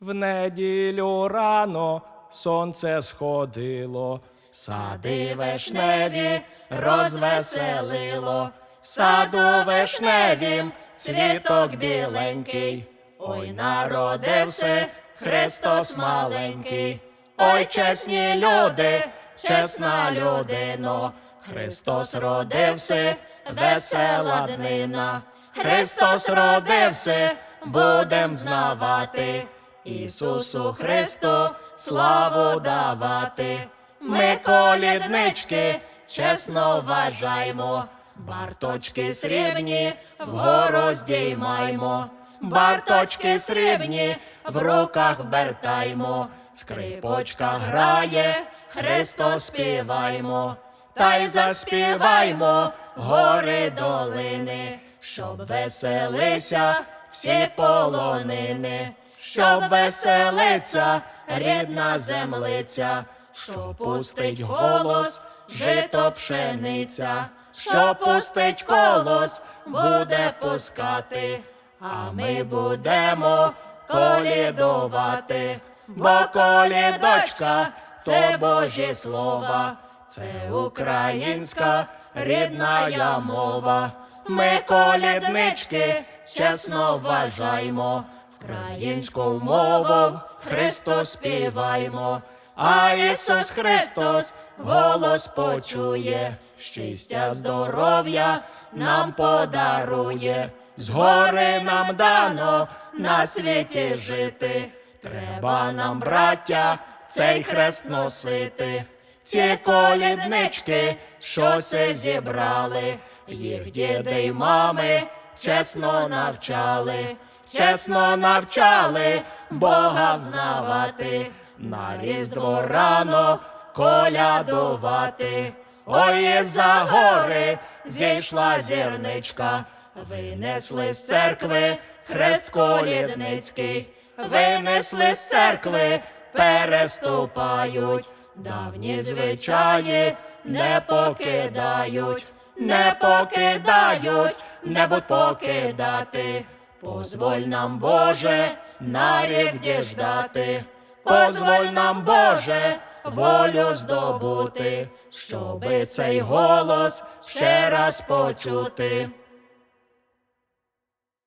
В неділю рано сонце сходило, Сади вишневі розвеселило, в саду вишневім цвіток біленький. Ой, народився Христос маленький. Ой, чесні люди, чесна людино, Христос родився, весела днина. Христос родився, будем знавати. Ісусу Христу славу давати. Ми коліднички чесно вважаймо, барточки срібні вгору здіймаймо, барточки срібні в руках вертаймо, скрипочка грає, Христос співаймо, та й заспіваймо гори долини, щоб веселися всі полонини, щоб веселиться рідна землиця, що пустить голос, жито пшениця, що пустить колос, буде пускати, а ми будемо колідувати, бо колідочка це Божі слова, це українська рідна мова. Ми коліднички чесно вважаймо, українську мову Христос співаймо, а Ісус Христос голос почує, щастя, здоров'я нам подарує, згори нам дано на світі жити. Треба нам, браття, цей хрест носити. Ці коліднички, що се зібрали, їх діди й мами чесно навчали, чесно навчали Бога знавати, на різдво рано колядувати. Ой, за гори зійшла зірничка, винесли з церкви хрест колідницький, винесли з церкви, переступають, давні звичаї не покидають, не покидають, не будь покидати. Позволь нам, Боже, на рік діждати, позволь нам, Боже, волю здобути, щоби цей голос ще раз почути.